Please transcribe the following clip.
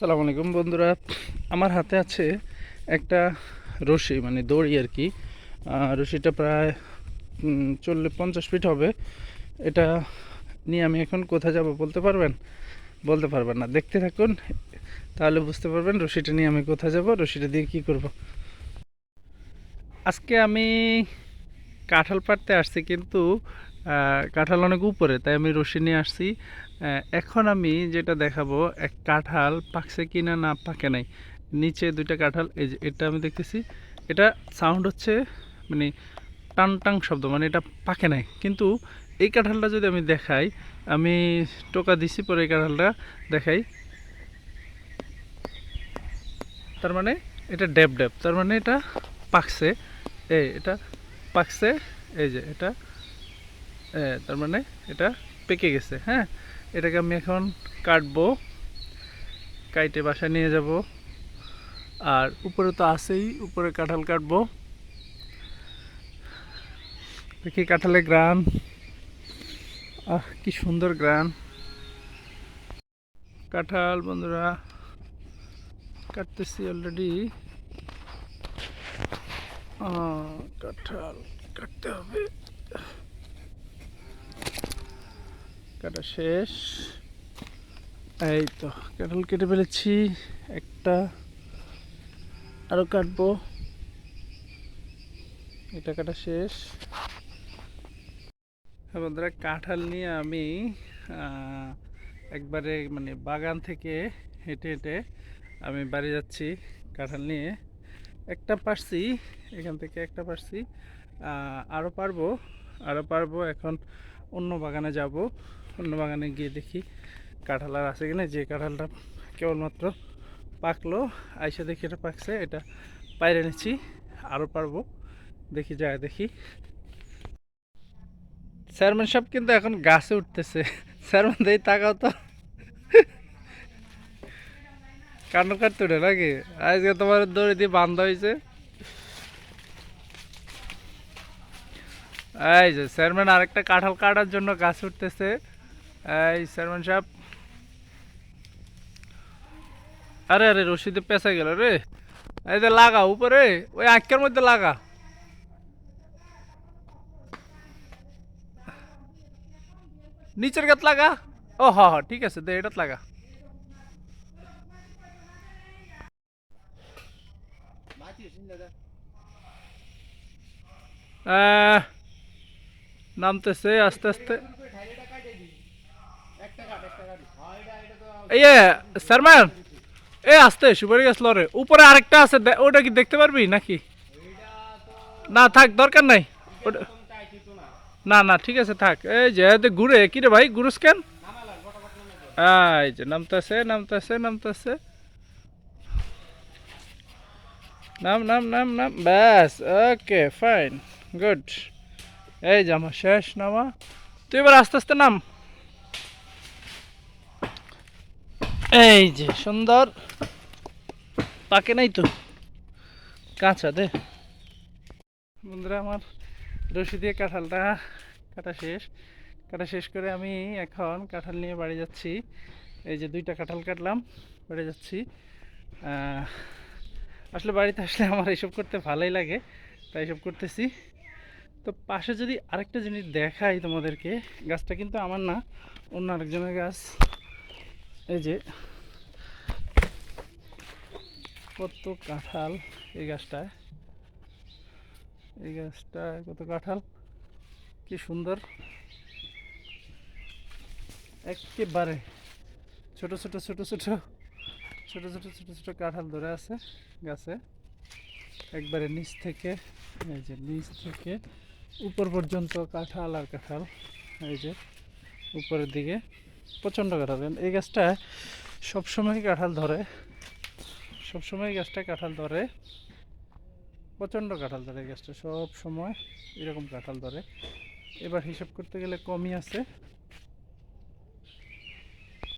সালাম আলাইকুম বন্ধুরা। আমার হাতে আছে একটা রশি মানে দড়ি আর কি। রশিটা প্রায় চললে পঞ্চাশ ফিট হবে। এটা নিয়ে আমি এখন কোথায় যাব বলতে পারবেন? বলতে পারবেন না। দেখতে থাকুন, তাহলে বুঝতে পারবেন রশিটা নিয়ে আমি কোথায় যাব, রশিটা দিয়ে কি করব। আজকে আমি কাঁঠাল পাড়তে আসছি, কিন্তু কাঁঠাল অনেক উপরে, তাই আমি রশি নিয়ে আসছি। এখন আমি যেটা দেখাবো, এক কাঁঠাল পাকছে কি না না পাকে নাই। নিচে দুইটা কাঁঠাল, এই যে এটা আমি দেখতেছি। এটা সাউন্ড হচ্ছে মানে টান টাং শব্দ মানে এটা পাকে নাই। কিন্তু এই কাঁঠালটা যদি আমি দেখাই, আমি টোকা দিছি পরে এই কাঁঠালটা দেখাই। তার মানে এটা ড্যাব ড্যাব, তার মানে এটা পাকছে। এই, এটা পাকছে, এই যে এটা তার মানে এটা পেকে গেছে হ্যাঁ? এটাকে আমি এখন কাটবো, কাইটে বাসায় নিয়ে যাব। আর উপরে তো আছেই, উপরে কাঁঠাল কাটবো। দেখি কাঁঠালের গ্রান। আহ, কি সুন্দর গ্রান। কাঁঠাল, বন্ধুরা। কাটতেছি অলরেডি কাঁঠাল কাটতে হবে। কাটা শেষ। এই তো কাঁঠাল কেটে ফেলেছি। একটা আরও কাটবো। এটা কাটা শেষ। বন্ধুরা, কাঁঠাল নিয়ে আমি একবারে মানে বাগান থেকে হেঁটে হেঁটে আমি বাড়ি যাচ্ছি কাঁঠাল নিয়ে। একটা পারছি, এখান থেকে একটা পারছি। আরও পারব আরও পারব। এখন অন্য বাগানে যাব। অন্য বাগানে গিয়ে দেখি কাঁঠাল আর আছে কিনা। যে কাঁঠালটা কেবলমাত্র পাকলো, আইসা দেখি এটা পাকছে, এটা বাইরে নিচ্ছি, আরও পারব। দেখি, যায় দেখি। চেয়ারম্যান সাহেব কিন্তু এখন গাছে উঠতেছে। চেয়ারম্যান দেই, তাকাও তো। কান্ড কাটতে উঠে নাকি? আজকে তোমার দড়ি দিয়ে বান্ধা হয়েছে এই যে চেয়ারম্যান আরেকটা কাঁঠাল কাটার জন্য গাছ উঠতেছে। এই চেয়ারম্যান সাহেব। আরে আরে রশিদে পেঁচা গেল রে। এই যে লাগা উপরে ওই আঁকের মধ্যে লাগা। নিচের গাত লাগা? ও হ হ ঠিক আছে দে এটাত লাগা। আহ, নামতেছে আস্তে আস্তে এই স্যারম্যান এ আস্তে সুপারি গাছ লরে উপরে আরেকটা আছে দে- ওটা কি দেখতে পারবি নাকি না থাক দরকার নাই ওটা না না ঠিক আছে থাক এই যে এতে ঘুরে কি রে ভাই ঘুরুস কেন এই যে নামতেছে নামতেছে নামতেছে নাম নাম নাম নাম ব্যাস ওকে ফাইন গুড এই যে আমার শেষ নামা। তুই এবার আস্তে আস্তে নাম। এই যে সুন্দর। পাকে নাই তো। কাঁচা দে। বন্ধুরা, আমার রশি দিয়ে কাঁঠালটা কাটা শেষ। কাটা শেষ করে আমি এখন কাঁঠাল নিয়ে বাড়ি যাচ্ছি। এই যে দুইটা কাঁঠাল কাটলাম, বাড়ি যাচ্ছি। আসলে বাড়িতে আসলে আমার এইসব করতে ভালোই লাগে, তাই এইসব করতেছি। তো পাশে যদি আরেকটা জিনিস দেখাই তোমাদেরকে, গাছটা কিন্তু আমার না, অন্য আরেকজনের গাছ। এই যে, কত কাঁঠাল এই গাছটায়। এই গাছটায় কত কাঁঠাল, কি সুন্দর। একেবারে ছোট ছোট ছোট ছোট ছোট ছোট ছোট ছোট কাঁঠাল ধরে আছে গাছে। একবারে নিচ থেকে, এই যে নিচ থেকে উপর পর্যন্ত কাঁঠাল আর কাঁঠাল, এই যে উপরের দিকে প্রচণ্ড কাঁঠাল। এই গাছটা সবসময় কাঁঠাল ধরে, সবসময় গাছটা কাঁঠাল ধরে, প্রচণ্ড কাঁঠাল ধরে এই গাছটা। সব সময় এরকম কাঁঠাল ধরে। এবার হিসাব করতে গেলে কমই আছে।